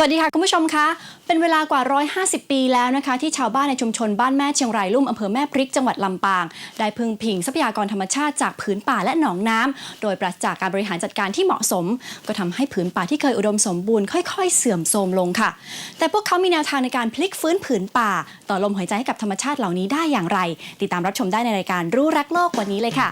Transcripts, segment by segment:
สวัสดีค่ะคุณผู้ชมคะ เป็นเวลากว่า 150 ปีแล้วนะคะ ที่ชาวบ้านในชุมชนบ้านแม่เชียงรายลุ่มอำเภอแม่พริกจังหวัดลำปาง ได้พึ่งพิงทรัพยากรธรรมชาติจากผืนป่าและหนองน้ำโดยปราศจากการบริหารจัดการที่เหมาะสม ก็ทำให้ผืนป่าที่เคยอุดมสมบูรณ์ค่อยๆ เสื่อมโทรมลงค่ะ แต่พวกเขามีแนวทางในการพลิกฟื้นผืนป่า ต่อลมหายใจให้กับธรรมชาติเหล่านี้ได้อย่างไร ติดตามรับชมได้ในรายการรู้รักโลกวันนี้เลยค่ะ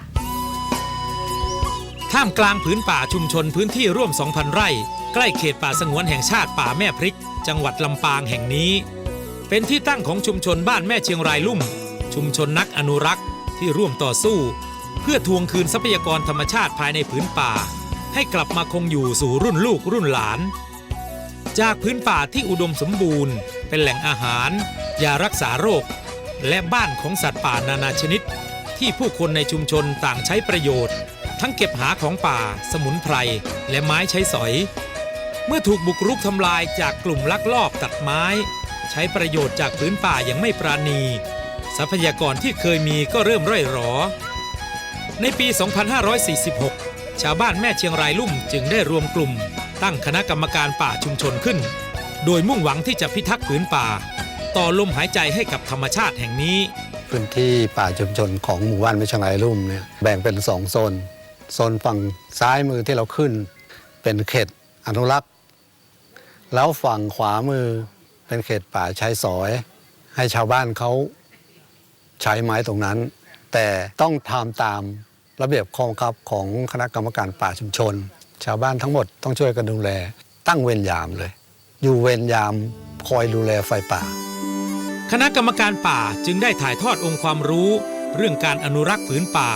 ท่ามกลางผืนป่าชุมชนพื้นที่ร่วม 2,000 ไร่ ใกล้เขตป่าสงวนแห่งชาติป่าแม่พริก จังหวัดลำปางแห่งนี้ เป็นที่ตั้งของชุมชนบ้านแม่เชียงรายลุ่ม ชุมชนนักอนุรักษ์ที่ร่วมต่อสู้ เพื่อทวงคืนทรัพยากรธรรมชาติภายในผืนป่า ให้กลับมาคงอยู่สู่รุ่นลูกรุ่นหลาน จากพื้นป่าที่อุดมสมบูรณ์ เป็นแหล่งอาหารยารักษาโรค และบ้านของสัตว์ป่านานาชนิด ที่ผู้คนในชุมชนต่างใช้ประโยชน์ ทั้งเก็บหาของป่า สมุนไพรและไม้ใช้สอย เมื่อถูกบุกรุกทำลายจากกลุ่มลักลอบตัดไม้ ใช้ประโยชน์จากพื้นป่าอย่างไม่ปราณี ทรัพยากรที่เคยมีก็เริ่มร่อยหรอ ในปี 2546 ชาวบ้านแม่เชียงรายลุ่มจึงได้รวมกลุ่ม ตั้งคณะกรรมการป่าชุมชนขึ้น โดยมุ่งหวังที่จะพิทักษ์ผืนป่า ต่อลมหายใจให้กับธรรมชาติแห่งนี้ พื้นที่ป่าชุมชนของหมู่บ้านไม่เชียงรายรุ่มเนี่ยแบ่งเป็นสองโซนโซนฝั่งซ้ายมือที่เราขึ้น เป็นเขตอนุรักษ์ แล้วฝั่งขวามือเป็นเขตป่าชายสอย ให้ชาวบ้านเขาใช้ไม้ตรงนั้น แต่ต้องทำตามระเบียบข้อบังคับของคณะกรรมการป่าชุมชน ชาวบ้านทั้งหมดต้องช่วยกันดูแล ตั้งเวรยามเลย อยู่เวรยามคอยดูแลไฟป่า คณะกรรมการป่าจึงได้ถ่ายทอดองค์ความรู้ เรื่องการอนุรักษ์ผืนป่า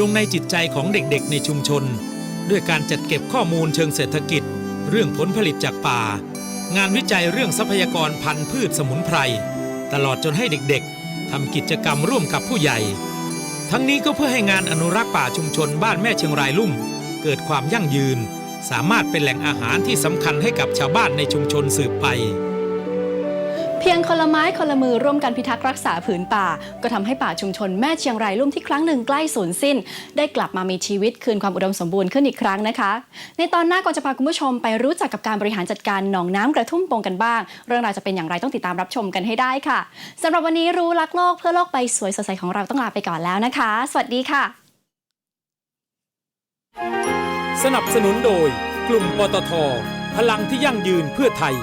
ลงในจิตใจของเด็กๆ ในชุมชน ด้วยการจัดเก็บข้อมูลเชิงเศรษฐกิจ เรื่องผลผลิตจากป่า งานวิจัยเรื่องทรัพยากรพันธุ์พืชสมุนไพร ตลอดจนให้เด็กๆทำกิจกรรมร่วมกับผู้ใหญ่ ทั้งนี้ก็เพื่อให้งานอนุรักษ์ป่าชุมชนบ้านแม่เชียงรายลุ่ม เกิดความยั่งยืน สามารถเป็นแหล่งอาหารที่สำคัญให้กับชาวบ้านในชุมชนสืบไป พียงคนละไม้คนละมือร่วมกันพิทักษ์รักษาผืนป่า ก็ทำให้ป่าชุมชนแม่เชียงรายลุ่มที่ครั้งหนึ่งใกล้สูญสิ้น ได้กลับมามีชีวิตคืนความอุดมสมบูรณ์ขึ้นอีกครั้งนะคะ ในตอนหน้าก่อนจะพาคุณผู้ชมไปรู้จักกับการบริหารจัดการหนองน้ำกระทุ่มปงกันบ้าง เรื่องราวจะเป็นอย่างไรต้องติดตามรับชมกันให้ได้ค่ะสำหรับวันนี้รู้รักโลกเพื่อโลกใบสวยสดใสของเราต้องลาไปก่อนแล้วนะคะ สวัสดีค่ะ สนับสนุนโดย กลุ่มปตทพลังที่ยั่งยืนเพื่อไทย